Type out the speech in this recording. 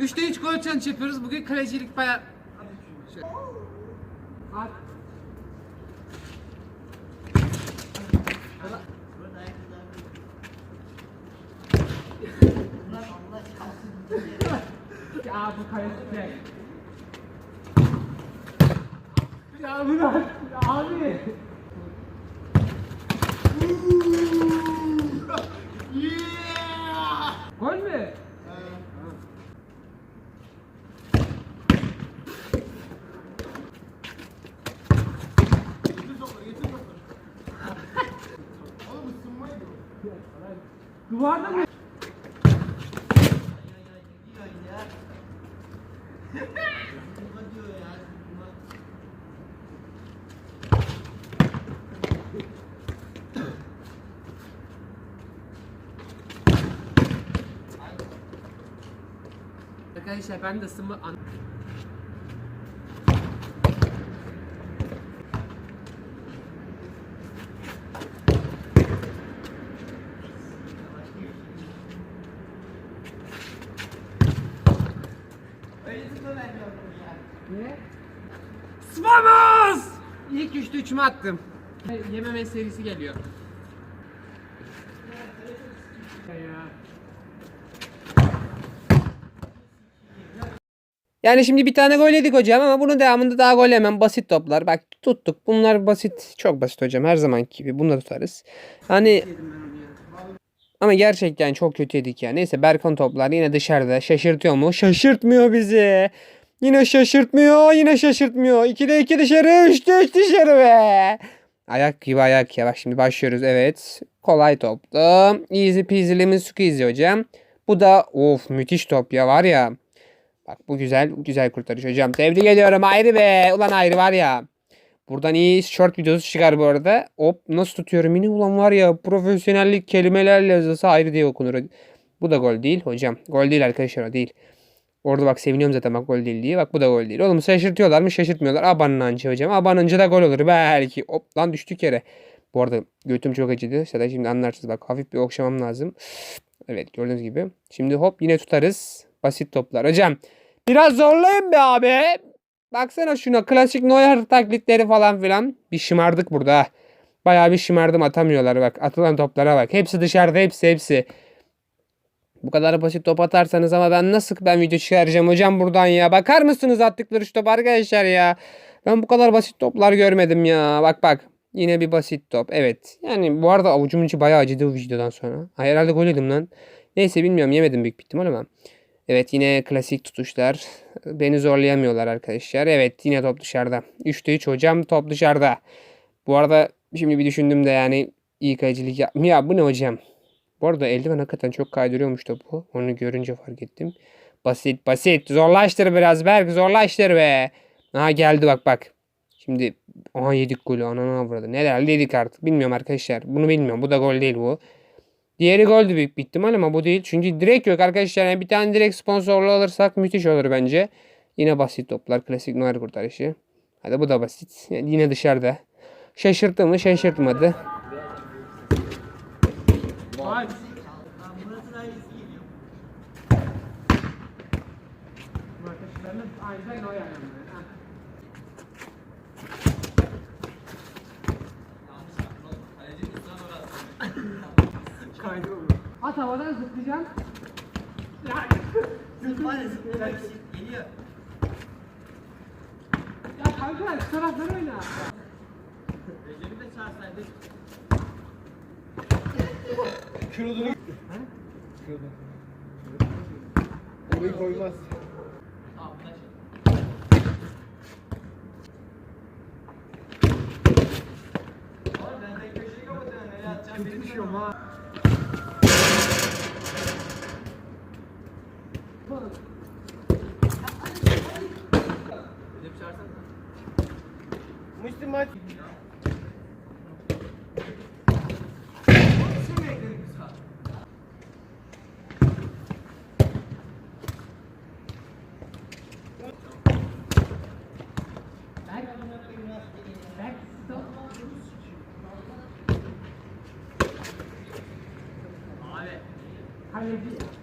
Üçte üç gol challenge yapıyoruz. Bugün kalecilik baya... Şöyle. At. Ya bu kaleci. Ya Murat, abi. Gol mü? Duvarda mı? Arkadaşlar ben de an... Ne? Vamos! İlk üçte üçümü attım. Yememe serisi geliyor. Ya. Yani şimdi bir tane gol yedik hocam ama bunun devamında daha gol yemem. Basit toplar. Bak tuttuk. Bunlar basit. Çok basit hocam. Her zamanki gibi. Bunları tutarız. Hani ama gerçekten çok kötü yedik ya. Neyse Berkan toplar yine dışarıda. Şaşırtıyor mu? Şaşırtmıyor bizi. Yine şaşırtmıyor. Yine şaşırtmıyor. 2'de 2 dışarı. 3'te 3 dışarı be. Ayak gibi ayak ya. Bak şimdi başlıyoruz. Evet. Kolay toptu. Easy peasy lemon squeezy hocam. Bu da of müthiş top ya var ya. Bak bu güzel güzel kurtarış hocam. Tebrik ediyorum ayrı be. Ulan ayrı var ya. Buradan iyi short videosu çıkar bu arada. Hop nasıl tutuyorum yine ulan var ya profesyonellik kelimelerle yazılsa ayrı diye okunur. Bu da gol değil hocam. Gol değil arkadaşlar o değil. Orada bak seviniyorum zaten bak gol değil diye. Bak bu da gol değil. Oğlum şaşırtıyorlar mı? Şaşırtmıyorlar. Abanıncı hocam. Abanınca da gol olur belki. Hop lan düştük yere. Bu arada götüm çok acıdı. Zaten şimdi anlarsınız bak hafif bir okşamam lazım. Evet gördüğünüz gibi. Şimdi hop yine tutarız. Basit toplar. Hocam biraz zorlayın be abi. Baksana şuna klasik Neuer taklitleri falan filan. Bir şımardık burada. ha. Bayağı bir şımardım atamıyorlar bak. Atılan toplara bak. Hepsi dışarıda hepsi hepsi. Bu kadar basit top atarsanız ama ben nasıl ben video çıkaracağım hocam buradan ya. Bakar mısınız attıkları şu top arkadaşlar ya. Ben bu kadar basit toplar görmedim ya. Bak bak. Yine bir basit top. Evet. Yani bu arada avucumun içi bayağı acıdı bu videodan sonra. Ha, herhalde gol yedim lan. Neyse bilmiyorum yemedim büyük bir ihtimal ama. Evet yine klasik tutuşlar. Beni zorlayamıyorlar arkadaşlar. Evet yine top dışarıda. 3'te 3 hocam top dışarıda. Bu arada şimdi bir düşündüm de yani iyi kalecilik yap... Ya bu ne hocam? Bu arada eldiven hakikaten çok kaydırıyormuş topu. Onu görünce fark ettim. Basit basit. Zorlaştır biraz Berk zorlaştır be. Aha geldi bak bak. Şimdi aha yedik golü anana avradı. Neler yedik artık bilmiyorum arkadaşlar. Bunu bilmiyorum. Bu da gol değil bu. Diğeri goldü büyük bir ihtimal ama bu değil. Çünkü direkt yok arkadaşlar. Yani bir tane direkt sponsorlu alırsak müthiş olur bence. Yine basit toplar. Klasik Noel kurtarışı. Hadi bu da basit. Yani yine dışarıda. Şaşırttı mı? Şaşırtmadı. At havadan zıplayacağım. Geliyor. Ya kanka şu tarafları oyna. Recep'i de çağırsaydık. Orayı koymaz. Tamam taşı. Oğlum ben de köşeyi kapatıyorum. Nereye atacağım? Kötü düşüyorum ha. Recep çağırsana. Müslüm maç. Şimdi ekledik biz ha. Berk. Berk stop. Abi. Kaleci.